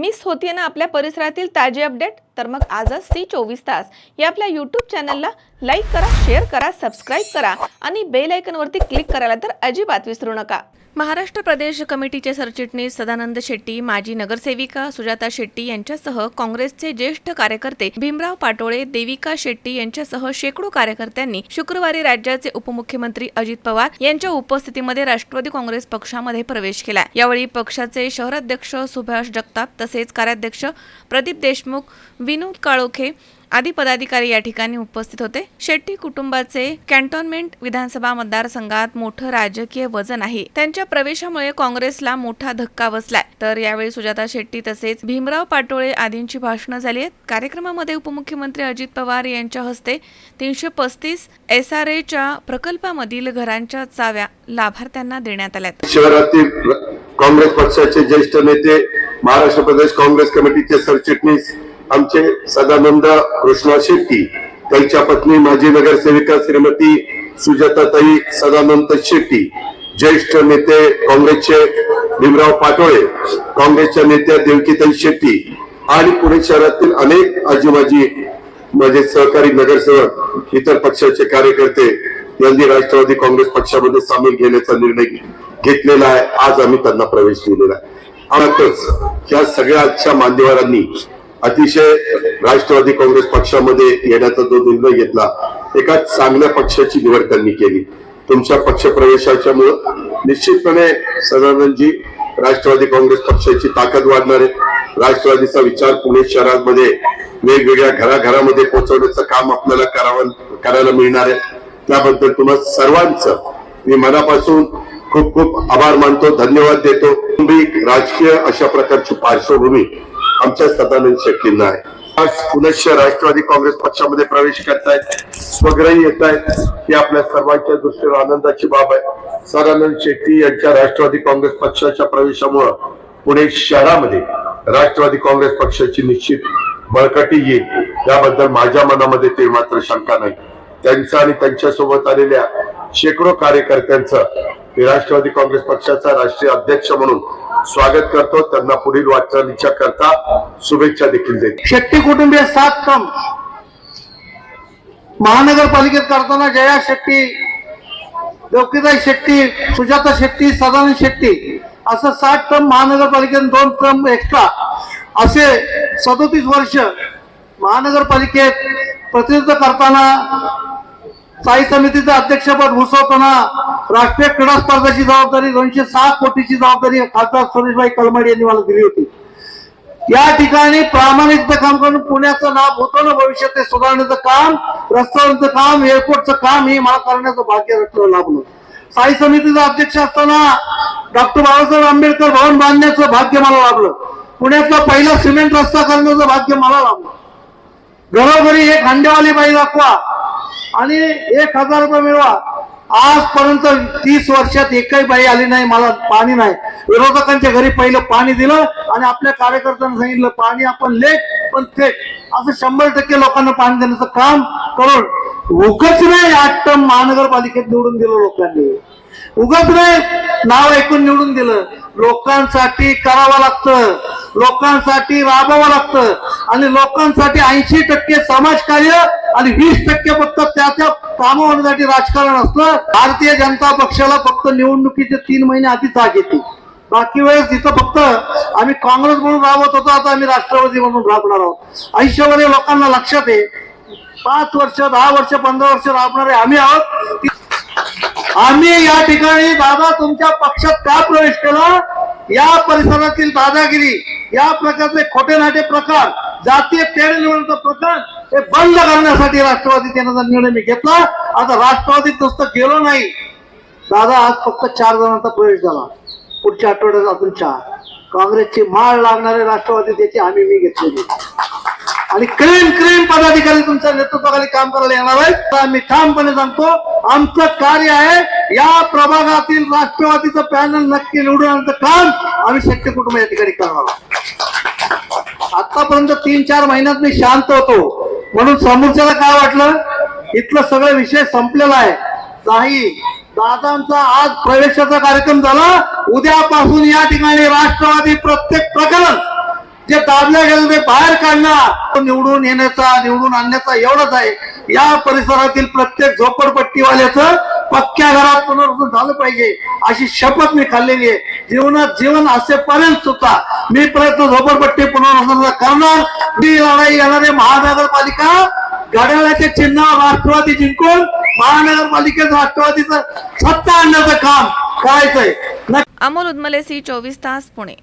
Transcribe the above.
Miss होतीये ना आपल्या परिसरातील ताजे अपडेट? तर मग आजच सी चोवीस तास या आपल्या यूट्यूब चॅनलला लाईक करा शेअर करा सबस्क्राईब करा आणि बेल आयकनवरती क्लिक करायला तर अजिबात विसरू नका. महाराष्ट्र प्रदेश कमिटीचे सरचिटणीस सदानंद शेट्टी माजी नगरसेविका सुजाता शेट्टी यांच्यासह काँग्रेसचे ज्येष्ठ कार्यकर्ते भीमराव पाटोळे देविका शेट्टी यांच्यासह शेकडो कार्यकर्त्यांनी शुक्रवारी राज्याचे उपमुख्यमंत्री अजित पवार यांच्या उपस्थितीमध्ये राष्ट्रवादी काँग्रेस पक्षामध्ये प्रवेश केला. यावेळी पक्षाचे शहराध्यक्ष सुभाष जगताप तसेच कार्याध्यक्ष प्रदीप देशमुख विनोद काळोखे आदी पदाधिकारी या ठिकाणी उपस्थित होते. शेट्टी कुटुंबाचे कॅन्टोन्मेंट विधानसभा मतदारसंघात मोठं राजकीय वजन आहे. त्यांच्या प्रवेशामुळे काँग्रेसला मोठा धक्का बसलाय. तर यावेळी सुजाता शेट्टी तसेच भीमराव पाटोळे आदींची भाषणं झाली आहेत. कार्यक्रमामध्ये उपमुख्यमंत्री अजित पवार यांच्या हस्ते तीनशे पस्तीस एस आर एच्या प्रकल्पामधील घरांच्या चाव्या लाभार्थ्यांना देण्यात आल्या शहरातील काँग्रेस पक्षाचे ज्येष्ठ नेते महाराष्ट्र प्रदेश काँग्रेस कमिटीचे सरचिटणीस आमचे सदानंद कृष्णा शेट्टी त्यांच्या पत्नी माजी नगरसेविका श्रीमती सुजाताताई सदानंद शेट्टी ज्येष्ठ नेते काँग्रेसचे भीमराव पाटोळे काँग्रेसच्या नेत्या देवकीताई शेट्टी आणि पुणे शहरातील अनेक आजीमाजी माझे सहकारी नगरसेवक इतर पक्षाचे कार्यकर्ते यांनी राष्ट्रवादी काँग्रेस पक्षामध्ये सामील घेण्याचा निर्णय घेतलेला आहे. आज आम्ही त्यांना प्रवेश दिलेला आहे. अर्थातच या सगळ्या आजच्या मान्यवरांनी अतिशय राष्ट्रवादी काँग्रेस पक्षामध्ये येण्याचा जो निर्णय घेतला एका चांगल्या पक्षाची निवड त्यांनी केली. तुमच्या पक्ष प्रवेशाच्या मुळे निश्चितपणे सदानंदजी राष्ट्रवादी काँग्रेस पक्षाची ताकद वाढणार आहे. राष्ट्रवादीचा विचार पुणे शहरामध्ये वेगवेगळ्या घराघरामध्ये पोहोचवण्याचं काम आपल्याला करावं करायला मिळणार आहे. त्याबद्दल तुम्हा सर्वांचं मी मनापासून खूप खूप आभार मानतो धन्यवाद देतो. तुम्ही राजकीय अशा प्रकारची पार्श्वभूमी आमच्या सदानंद शेट्टींना आहे. आज पुनश्च राष्ट्रवादी काँग्रेस पक्षामध्ये प्रवेश करतायत स्वग्रही येत आहेत ही आपल्या सर्वांच्या दृष्टीने आनंदाची बाब आहे. सदानंद शेट्टी यांच्या राष्ट्रवादी काँग्रेस पक्षाच्या प्रवेशामुळं पुणे शहरामध्ये राष्ट्रवादी काँग्रेस पक्षाची निश्चित बळकटी येईल. याबद्दल माझ्या मनामध्ये ते मात्र शंका नाही. त्यांचं आणि त्यांच्यासोबत आलेल्या शेकडो कार्यकर्त्यांचं राष्ट्रवादी काँग्रेस पक्षाचा राष्ट्रीय अध्यक्ष म्हणून स्वागत करतो. त्यांना पुढील वाटचालीच्या करता शुभेच्छा देखील देतो. शेट्टी कुटुंबीय सात काम. महानगरपालिकेत करताना जया शेट्टी देवकीताई शेट्टी सुजाता शेट्टी सदानंद शेट्टी असं सात क्रम महानगरपालिकेत दोन क्रम एक्स्ट्रा असे सदोतीस वर्ष महानगरपालिकेत प्रतिनिधित्व करताना स्थायी समितीचं अध्यक्षपद भूषवताना राष्ट्रीय क्रीडा स्पर्धाची जबाबदारी दोनशे सहा कोटीची जबाबदारी खासदार सुरेशभाई कलमाडी यांनी मला दिली होती. या ठिकाणी प्रामाणिकता काम करून पुण्याचं नाव होतं ना भविष्यात ते सुधारण्याचं काम रस्त्यांचं काम एअरपोर्टचं काम हे मला करण्याचं भाग्य रचलं लाभलं. स्थायी समितीचा अध्यक्ष असताना डॉक्टर बाबासाहेब आंबेडकर भवन बांधण्याचं भाग्य मला लाभलं. पुण्यातला पहिला सिमेंट रस्ता करण्याचं भाग्य मला लाभलं. घरोघरी एक हंडेवाली बाई दाखवा आणि एक हजार रुपये मिळवा. आजपर्यंत तीस वर्षात एकही बाई आली नाही मला पाणी नाही. विरोधकांच्या घरी पहिलं पाणी दिलं आणि आपल्या कार्यकर्त्यांना सांगितलं पाणी आपण लेट पण थेट. असं शंभर टक्के लोकांना पाणी देण्याचं काम करून उगच नाही आठ महानगरपालिकेत निवडून दिलं लोकांनी. उगच नाही नाव ऐकून निवडून दिलं. लोकांसाठी करावं लागतं. लोकांसाठी राबावं लागतं. आणि लोकांसाठी ऐंशी टक्के समाजकार्य आणि वीस टक्के फक्त त्या त्या कामासाठी राजकारण असतं. भारतीय जनता पक्षाला फक्त निवडणुकीचे तीन महिने आधी जाग येते. बाकी वेळेस तिथं फक्त आम्ही काँग्रेस म्हणून राबवत होतो आता आम्ही राष्ट्रवादी म्हणून राबणार आहोत. आयुष्यामध्ये लोकांना लक्षात आहे पाच वर्ष दहा वर्ष पंधरा वर्ष राबणारे आम्ही आहोत. आम्ही या ठिकाणी दादा तुमच्या पक्षात का प्रवेश केला? या परिसरातील दादागिरी या प्रकारचे खोटे नाटे प्रकार जातीय तेढ निवडण्याचा प्रकार हे बंद करण्यासाठी राष्ट्रवादी देण्याचा निर्णय मी घेतला. आता राष्ट्रवादीत नुसतं गेलो नाही. दादा आज फक्त चार जणांचा प्रवेश झाला. पुढच्या आठवड्यात अजून चार. काँग्रेसची माळ लागणारे राष्ट्रवादी त्याची आम्ही मी घेतलेली. आणि क्रीम क्रीम पदाधिकारी तुमच्या नेतृत्वाखाली काम करायला येणार आहेत. आम्ही ठामपणे सांगतो आमचं कार्य आहे या प्रभागातील राष्ट्रवादीचं पॅनल नक्की निवडून आमचं काम आम्ही शक्य कुटुंब या ठिकाणी करणार आहोत. आतापर्यंत तीन चार महिन्यात मी शांत होतो. म्हणून समोरच्याला काय वाटलं? इथलं सगळं विषय संपलेला आहे. नाही दादांचा आज प्रवेशाचा कार्यक्रम झाला. उद्यापासून या ठिकाणी राष्ट्रवादी प्रत्येक प्रकरण जे दाबल्या गेलं ते बाहेर काढणार निवडून येण्याचा निवडून आणण्याचा एवढंच आहे. या परिसरातील प्रत्येक झोपडपट्टीवाल्याचं पक्क्या घरात पुनर्वसन झालं पाहिजे. अशी शपथ मी खाल्लेली आहे. जीवनात जीवन असेपर्यंत सुद्धा मी प्रयत्न झोपडपट्टी पुनर्वसनाचा करणार. मी लढाई येणारे महानगरपालिका घड्याळाच्या चिन्हावर राष्ट्रवादी जिंकून महानगरपालिकेत राष्ट्रवादीचं सत्ता आणण्याचं काम करायचंय. अमोल उदमले सी चोवीस तास पुणे.